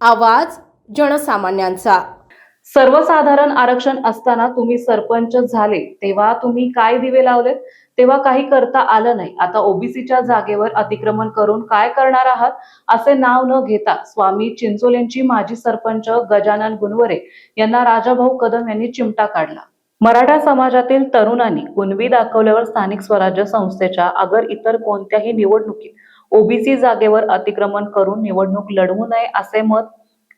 आवाज जनसामान्यांचा. सर्वसाधारण आरक्षण असताना तुम्ही सरपंच झाले तेव्हा तुम्ही काय दिवे लावलेत? तेव्हा काही करता आलं नाही. आता ओबीसीच्या जागेवर अतिक्रमण करून काय करणार आहात? असे नाव न घेता स्वामी चिंचोलेंची माजी सरपंच गजानन गुणवरे यांना राजाभाऊ कदम यांनी चिमटा काढला. मराठा समाजातील तरुणांनी गुणवी दाखवल्यावर स्थानिक स्वराज्य संस्थेच्या अगर इतर कोणत्याही निवडणुकीत ओबीसी जागेवर अतिक्रमण करून निवडणूक लढवू नये असे मत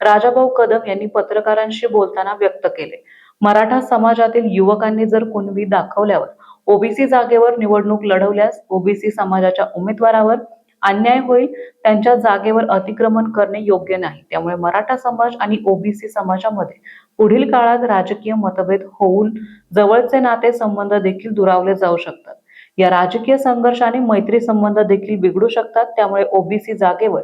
राजाभाऊ कदम यांनी पत्रकारांशी बोलताना व्यक्त केले. मराठा समाजातील युवकांनी जर कुणबी दाखवल्यावर ओबीसी जागेवर निवडणूक लढवल्यास ओबीसी समाजाच्या उमेदवारावर अन्याय होईल त्यांच्या जागेवर अतिक्रमण करणे योग्य नाही. त्यामुळे मराठा समाज आणि ओबीसी समाजामध्ये पुढील काळात राजकीय मतभेद होऊन जवळचे नाते संबंध देखील दुरावले जाऊ शकतात. या राजकीय संघर्षाने मैत्री संबंध देखील बिघडू शकतात. त्यामुळे ओबीसी जागेवर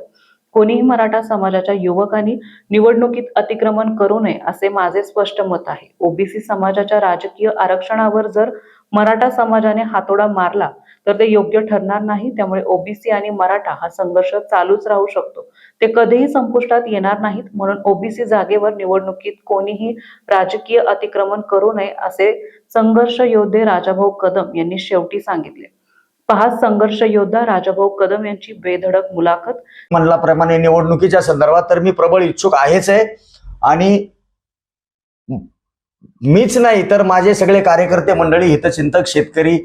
कोणीही मराठा समाजाच्या युवकांनी निवडणुकीत अतिक्रमण करू नये असे माझे स्पष्ट मत आहे. ओबीसी समाजाच्या राजकीय आरक्षणावर जर मराठा समाजाने हातोडा मारला तर ते योग्य ठरणार नाही. त्यामुळे ओबीसी आणि मराठा हा संघर्ष चालूच राहू शकतो. ते कधीही संपुष्टात येणार नाहीत म्हणून ओबीसी जागेवर निवडणुकीत कोणीही राजकीय अतिक्रमण करू नये असे संघर्ष योद्धे राजाभाऊ कदम यांनी शेवटी सांगितले. पहा संघर्ष योद्धा राजाभाऊ कदम यांची बेधडक मुलाखत. म्हणल्याप्रमाणे निवडणुकीच्या संदर्भात तर मी प्रबळ इच्छुक आहेच आहे. आणि मीच नाही तर माझे सगळे कार्यकर्ते मंडळी हितचिंतक शेतकरी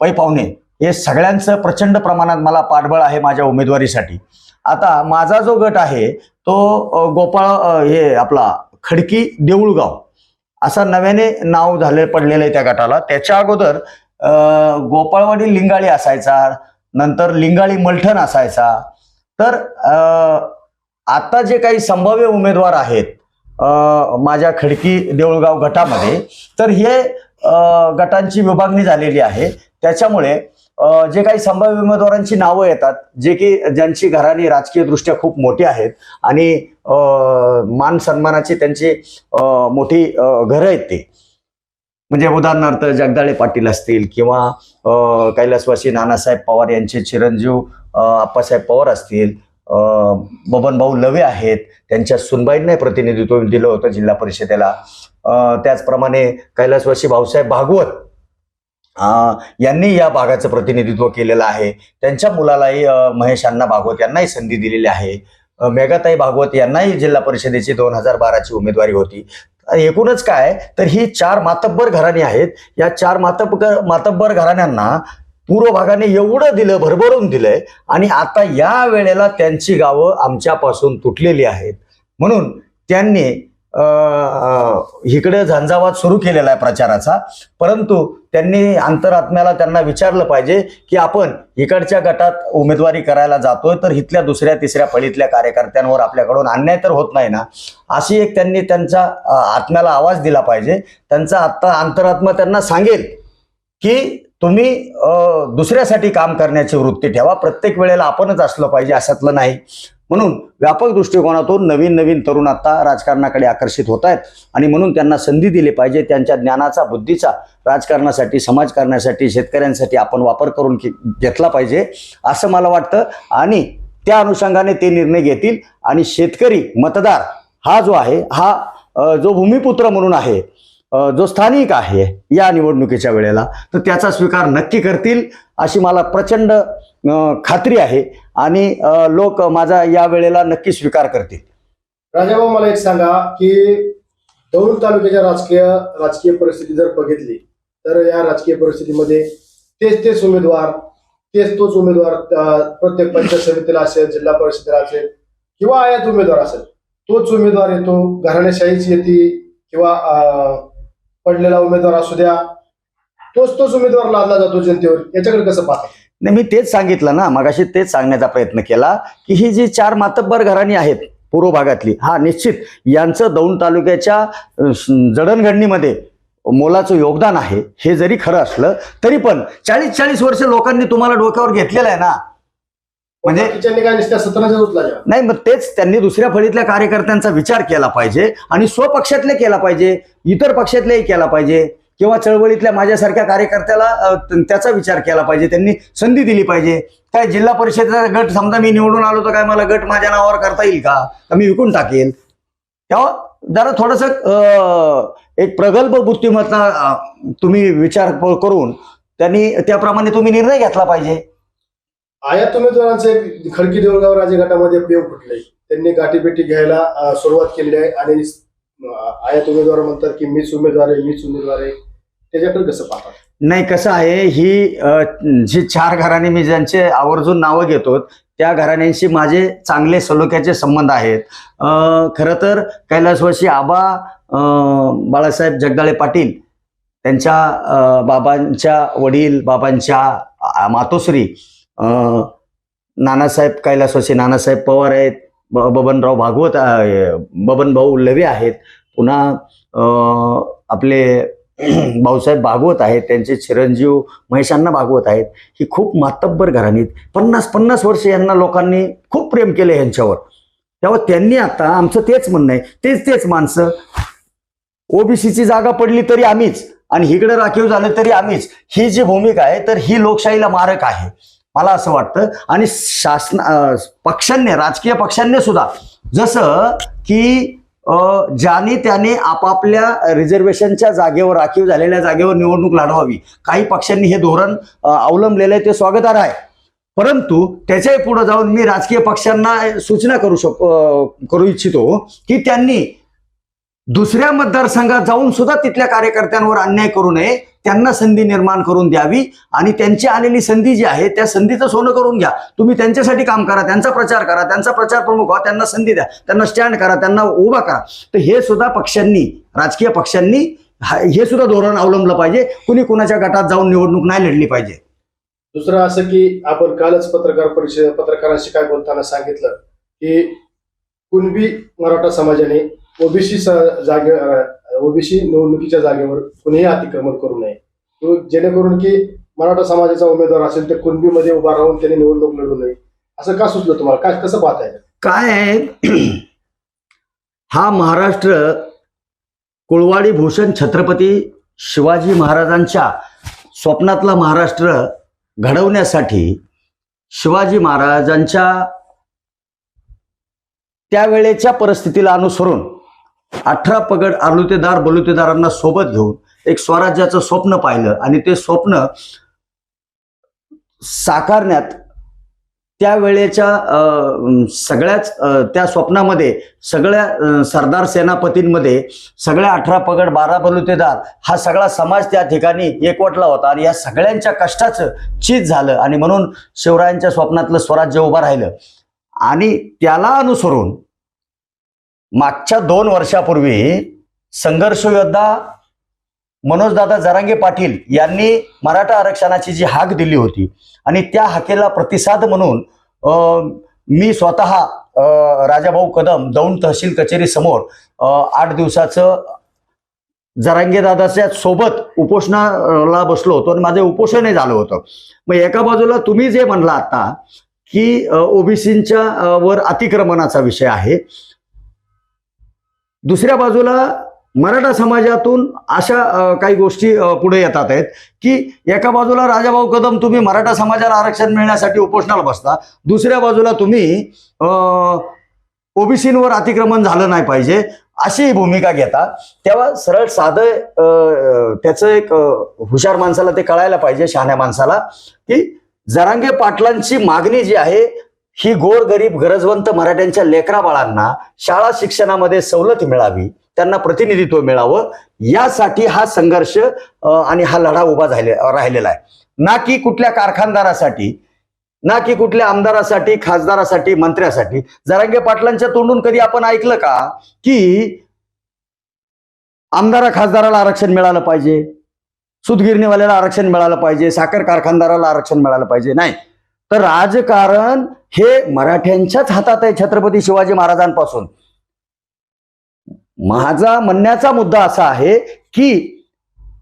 पै पाहुणे हे सगळ्यांचं प्रचंड प्रमाणात मला पाठबळ आहे माझ्या उमेदवारीसाठी. आता माझा जो गट आहे तो गोपाळ हे आपला खडकी देऊळगाव असा नव्याने नाव झाले पडलेलं आहे त्या गटाला. त्याच्या अगोदर गोपाळवाडी लिंगाळी असायचा नंतर लिंगाळी मलठण असायचा. तर आता जे काही संभाव्य उमेदवार आहेत माझ्या खडकी देऊळगाव गटामध्ये तर हे गटांची विभागणी झालेली आहे. त्याच्यामुळे जे काही संभाव्य उमेदवारांची नावं येतात जे की ज्यांची घराणी राजकीय दृष्ट्या खूप मोठी आहेत आणि मान सन्मानाची त्यांची मोठी घरं आहेत ते. म्हणजे उदाहरणार्थ जगदाळे पाटील असतील किंवा कैलासवासी नानासाहेब पवार यांचे चिरंजीव आप्पासाहेब पवार असतील बबनभाऊ लवे आहेत त्यांच्या सुनबाईंना प्रतिनिधित्व दिलं होतं जिल्हा परिषदेला. त्याचप्रमाणे कैलासवासी भाऊसाहेब भागवत यांनी या भागाचं प्रतिनिधित्व केलेलं आहे. त्यांच्या मुलालाही महेश अण्णा भागवत यांनाही संधी दिलेली आहे. मेघाताई भागवत यांनाही जिल्हा परिषदेची दोन हजार बाराची उमेदवारी होती. एकूणच काय तर ही चार मातब्बर घराणी आहेत. या चार मातब मातब्बर घराण्यांना पूर्व भागाने एवढं दिलं भरभरून दिलंय आणि आता या वेळेला त्यांची गावं आमच्यापासून तुटलेली आहेत. म्हणून त्यांनी इकडे झंझावात सुरू केलेला आहे प्रचाराचा. परंतु त्यांनी अंतरात्म्याला त्यांना विचारलं पाहिजे की आपण इकडच्या गटात उमेदवारी करायला जातोय तर इथल्या दुसऱ्या तिसऱ्या फळीतल्या कार्यकर्त्यांवर आपल्याकडून अन्याय तर होत नाही ना? अशी एक त्यांनी त्यांच्या आत्म्याला आवाज दिला पाहिजे. त्यांचा आत्ता अंतरात्मा त्यांना सांगेल की तुम्ही दुसऱ्यासाठी काम करण्याची वृत्ती ठेवा. प्रत्येक वेळेला आपणच असलं पाहिजे अशातलं नाही. म्हणून व्यापक दृष्टिकोनातून नवीन नवीन तरुण आता राजकारणाकडे आकर्षित होत आहेत. आणि म्हणून त्यांना संधी दिली पाहिजे त्यांच्या ज्ञानाचा बुद्धीचा राजकारणासाठी समाजकारणासाठी शेतकऱ्यांसाठी आपण वापर करून घे- घेतला पाहिजे असं मला वाटतं. आणि त्या अनुषंगाने ते निर्णय घेतील. आणि शेतकरी मतदार हा जो आहे हा जो भूमिपुत्र म्हणून आहे जो स्थानिक आहे या निवडणुकीच्या वेळेला तर त्याचा स्वीकार नक्की करतील अशी मला प्रचंड खात्री आहे आणि लोक माझा या वेळेला नक्की स्वीकार करतील. राजाभाऊ मला एक सांगा की दौंड तालुक्याच्या राजकीय राजकीय परिस्थिती जर बघितली तर या राजकीय परिस्थितीमध्ये तेच तेच उमेदवार तेच तोच उमेदवार प्रत्येक पंचायत समितीला असेल जिल्हा परिषदेला असेल किंवा आयात उमेदवार असेल तोच उमेदवार येतो घराण्याशाहीच येते किंवा पडलेला उमेदवार असू द्या तोच तोच उमेदवार लादला जातो जनतेवर. याच्याकडे कसं पाहता? नाही मी तेच सांगितलं ना मगाशी तेच सांगण्याचा प्रयत्न केला की ही जी चार मातब्बर घराणी आहेत पूर्व भागातली हा निश्चित यांचं दौंड तालुक्याच्या जडणघडणीमध्ये मोलाचं योगदान आहे हे जरी खरं असलं तरी पण चाळीस चाळीस वर्ष लोकांनी तुम्हाला डोक्यावर घेतलेलं आहे ना. म्हणजे नाही मग तेच त्यांनी दुसऱ्या फळीतल्या कार्यकर्त्यांचा विचार केला पाहिजे आणि स्वपक्षातले केला पाहिजे इतर पक्षातलेही केला पाहिजे. किंवा चळवळीतल्या माझ्यासारख्या कार्यकर्त्याला त्याचा विचार केला पाहिजे त्यांनी संधी दिली पाहिजे. काय जिल्हा परिषदेचा गट समजा मी निवडून आलो तर काय मला गट माझ्या नावावर करता येईल का? तर मी विकून टाकेल? तेव्हा जरा थोडस एक प्रगल्भ बुद्धिमत्ता तुम्ही विचार करून त्यांनी त्याप्रमाणे तुम्ही निर्णय घेतला पाहिजे. आयात उमेदवारांचे खडकी देऊळगाव राजे गटामध्ये पेव फुटले. त्यांनी गाठीपेटी घ्यायला सुरुवात केलेली आहे. आणि आयात उमेदवार म्हणतात की मीच उमेदवार आहे मीच उमेदवार आहे. त्याच्याकडे कसं पाहतात? नाही कसं आहे ही जी चार घराणे मी ज्यांचे आवर्जून नावं घेतो त्या घराण्यांशी माझे चांगले सलोख्याचे संबंध आहेत. खरं तर कैलासवाशी आबा बाळासाहेब जगदाळे पाटील त्यांच्या बाबांच्या वडील बाबांच्या मातोश्री नानासाहेब कैलासवासी नानासाहेब पवार आहेत ब- बबनराव भागवत आहे, बबन भाऊ लवे आहेत पुन्हा आपले भाऊसाहेब भागवत आहेत त्यांचे चिरंजीव महेशांना भागवत आहेत. ही खूप मातब्बर घराणीत. पन्नास पन्नास वर्ष यांना लोकांनी खूप प्रेम केले यांच्यावर. तेव्हा त्यांनी आता आमचं तेच म्हणणं आहे. तेच तेच माणसं. ओबीसीची जागा पडली तरी आम्हीच आणि इकडे राखीव झालं तरी आम्हीच. ही जी भूमिका आहे तर ही लोकशाहीला मारक आहे. मला असं वाटतं. आणि शासन पक्षांनी राजकीय पक्षांनी सुद्धा जसं की ज्याने त्याने आपापल्या रिझर्वेशनच्या जागेवर राखीव झालेल्या जागेवर निवडणूक लढवावी. काही पक्षांनी हे धोरण अवलंबलेलं आहे ते स्वागतार्ह आहे. परंतु त्याच्याही पुढे जाऊन मी राजकीय पक्षांना सूचना करू शक करू इच्छितो की त्यांनी दुसऱ्या मतदारसंघात जाऊन सुद्धा तिथल्या कार्यकर्त्यांवर अन्याय करू नये. त्यांना संधी निर्माण करून द्यावी आणि त्यांची आलेली संधी जी आहे त्या संधीचं सोनं करून घ्या. तुम्ही त्यांच्यासाठी काम करा त्यांचा प्रचार करा त्यांचा प्रचार प्रमुख व्हा त्यांना संधी द्या त्यांना स्टँड करा त्यांना उभा करा. तर हे सुद्धा पक्षांनी राजकीय पक्षांनी हे सुद्धा धोरण अवलंबलं पाहिजे. कुणी कुणाच्या गटात जाऊन निवडणूक नाही लढली पाहिजे. दुसरं असं की आपण कालच पत्रकार परिषद पत्रकारांशी काय बोलताना सांगितलं की कुणबी मराठा समाजाने ओबीसी जागे ओबीसी निवडणुकीच्या जागेवर कुणीही अतिक्रमण करू नये. जेणेकरून की मराठा समाजाचा उमेदवार असेल तर कुणबीमध्ये उभा राहून त्याने निवडणूक लढू नये. असं का सुचलं तुम्हाला? काय कसं पाहताय? काय आहे? हा महाराष्ट्र कुळवाडी भूषण छत्रपती शिवाजी महाराजांच्या स्वप्नातला महाराष्ट्र घडवण्यासाठी शिवाजी महाराजांच्या त्यावेळेच्या परिस्थितीला अनुसरून अठरा पगड आरलुतेदार बलुतेदारांना सोबत घेऊन एक स्वराज्याचं स्वप्न पाहिलं आणि ते स्वप्न साकारण्यात त्यावेळेच्या वेळेच्या सगळ्याच त्या स्वप्नामध्ये सगळ्या सरदार सेनापतींमध्ये सगळ्या अठरा पगड बारा बलुतेदार हा सगळा समाज त्या ठिकाणी एकवटला होता आणि या सगळ्यांच्या कष्टाचं चीज झालं आणि म्हणून शिवरायांच्या स्वप्नातलं स्वराज्य उभं राहिलं. आणि त्याला अनुसरून मागच्या दोन वर्षापूर्वी संघर्षयोद्धा मनोजदादा जरांगे पाटील यांनी मराठा आरक्षणाची जी हाक दिली होती आणि त्या हाकेला प्रतिसाद म्हणून मी स्वतः राजाभाऊ कदम दौंड तहसील कचेरी समोर आठ दिवसाचं जरांगेदादाच्या सोबत उपोषणाला बसलो होतो आणि माझं उपोषणही झालं होतं. मग एका बाजूला तुम्ही जे म्हणला आता की ओबीसींच्या वर अतिक्रमणाचा विषय आहे दुसऱ्या बाजूला मराठा समाजातून अशा काही गोष्टी पुढे येतात आहेत की एका बाजूला राजाभाऊ कदम तुम्ही मराठा समाजाला आरक्षण मिळण्यासाठी उपोषणाला बसता दुसऱ्या बाजूला तुम्ही ओबीसींवर अतिक्रमण झालं नाही पाहिजे अशी भूमिका घेता. तेव्हा सरळ साधं त्याचं एक हुशार माणसाला ते कळायला पाहिजे शहाण्या माणसाला की जरांगे पाटलांची मागणी जी आहे ही गोर गरीब गरजवंत मराठ्यांच्या लेकरा बाळांना शाळा शिक्षणामध्ये सवलत मिळावी त्यांना प्रतिनिधित्व मिळावं यासाठी हा संघर्ष आणि हा लढा उभा झाले राहिलेला आहे. ना की कुठल्या कारखानदारासाठी ना की कुठल्या आमदारासाठी खासदारासाठी मंत्र्यासाठी. जरांगे पाटलांच्या तोंडून कधी आपण ऐकलं का की आमदारा खासदाराला आरक्षण मिळालं पाहिजे सुतगिरणीवाल्याला आरक्षण मिळालं पाहिजे साखर कारखानदाराला आरक्षण मिळालं पाहिजे? नाही. तर राजकारण हे मराठ्यांच्याच हातात आहे छत्रपती शिवाजी महाराजांपासून. माझा म्हणण्याचा मुद्दा असा आहे की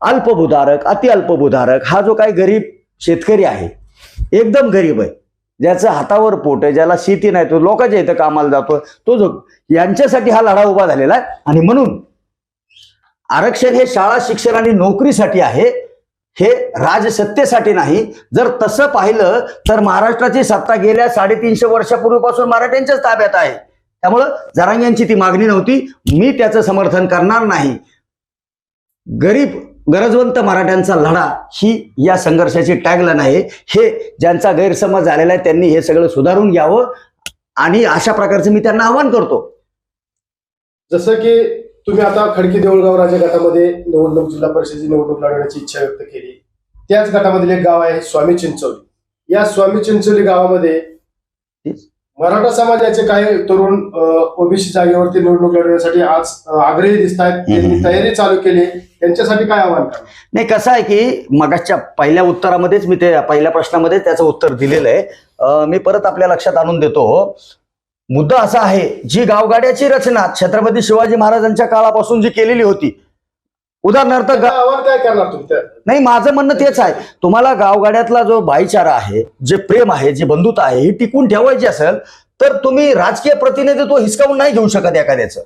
अल्पभूधारक अतिअल्पभूधारक हा जो काही गरीब शेतकरी आहे एकदम गरीब आहे ज्याचं हातावर पोट आहे ज्याला शेती नाही तो लोकांच्या इथं कामाला जातो तो जो यांच्यासाठी हा लढा उभा झालेला आहे. आणि म्हणून आरक्षण हे शाळा शिक्षण आणि नोकरीसाठी आहे. हे राजसत्तेसाठी नाही. जर तसं पाहिलं तर महाराष्ट्राची सत्ता गेल्या साडेतीनशे वर्षापूर्वीपासून मराठ्यांच्याच ताब्यात आहे. त्यामुळं जरांग्यांची ती मागणी नव्हती. मी त्याचं समर्थन करणार नाही. गरीब गरजवंत मराठ्यांचा लढा ही या संघर्षाची टॅगलाईन आहे. हे ज्यांचा गैरसमज झालेला आहे त्यांनी हे सगळं सुधारून घ्यावं. आणि अशा प्रकारचं मी त्यांना आवाहन करतो. जसं की तुम्ही आता खडकी देऊळगाव राजा गटामध्ये निवडणूक जिल्हा परिषदेची निवडणूक लढवण्याची इच्छा व्यक्त केली. त्याच गटामधील एक गाव आहे स्वामी चिंचोली. या स्वामी चिंचोली गावामध्ये. मराठा समाजाचे काही तरुण ओबीसी जागेवरती निवडणूक लढवण्यासाठी आज आग्रही दिसत आहेत त्यांनी. तयारी चालू केली. त्यांच्यासाठी काय आव्हान नाही कसं आहे की मगाच्या पहिल्या उत्तरामध्येच मी ते पहिल्या प्रश्नामध्येच त्याचं उत्तर दिलेलं आहे. मी परत आपल्या लक्षात आणून देतो. मुद्दा असा आहे जी गावगाड्याची रचना छत्रपती शिवाजी महाराजांच्या काळापासून जी केलेली होती उदाहरणार्थ काय करणार तुम्ही त्या- नाही माझं म्हणणं तेच आहे. तुम्हाला गावगाड्यातला जो भाईचारा आहे जे प्रेम आहे जी बंधुता आहे ही टिकून ठेवायची असेल तर तुम्ही राजकीय प्रतिनिधित्व हिसकावून नाही घेऊ शकत एखाद्याचं.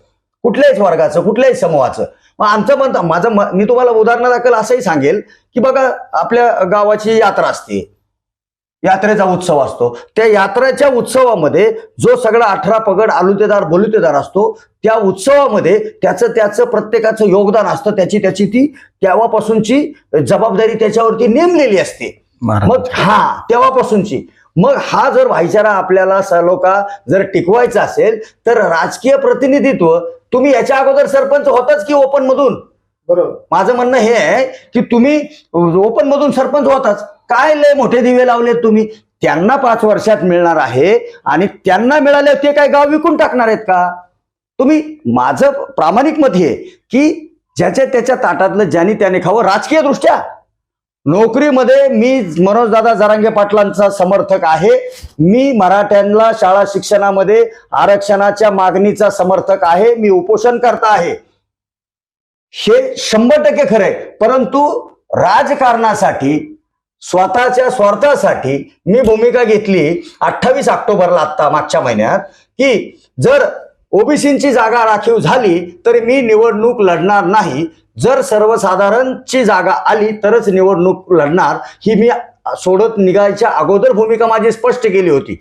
कुठल्याच वर्गाचं कुठल्याही समूहाचं. मग आमचं म्हणतं माझं म- मी तुम्हाला उदाहरण दाखल असंही सांगेल की बघा आपल्या गावाची यात्रा असते. यात्रेचा उत्सव असतो. त्या यात्रेच्या उत्सवामध्ये जो सगळा अठरा पगड आलुतेदार बोलुतेदार असतो त्या उत्सवामध्ये त्याचं त्याचं प्रत्येकाचं योगदान असतं त्याची त्याची ती तेव्हापासूनची जबाबदारी त्याच्यावरती नेमलेली असते. मग हा तेव्हापासूनची. मग हा जर भाईचारा आपल्याला सलोका जर टिकवायचा असेल तर राजकीय प्रतिनिधित्व तुम्ही याच्या अगोदर सरपंच होताच की ओपन मधून बरोबर. माझं म्हणणं हे आहे की तुम्ही ओपन मधून सरपंच होताच. काय लय मोठे दिवे लावलेत तुम्ही? त्यांना पाच वर्षात मिळणार आहे आणि त्यांना मिळाले ते काय गाव विकून टाकणार आहेत का? तुम्ही माझं प्रामाणिक मत हे आहे की ज्याच्या त्याच्या ताटातलं ज्याने त्याने खावं राजकीय दृष्ट्या. नोकरीमध्ये मी मनोजदादा जरांगे पाटलांचा समर्थक आहे. मी मराठ्यांना शाळा शिक्षणामध्ये आरक्षणाच्या मागणीचा समर्थक आहे. मी उपोषण करता आहे. हे शंभर टक्के खरंय. परंतु राजकारणासाठी स्वतःच्या स्वार्थासाठी मी भूमिका घेतली अठ्ठावीस ऑक्टोबरला आत्ता मागच्या महिन्यात की जर ओबीसींची जागा राखीव झाली तर मी निवडणूक लढणार नाही. जर सर्वसाधारणची जागा आली तरच निवडणूक लढणार. ही मी सोडत निघायच्या अगोदर भूमिका माझी स्पष्ट केली होती.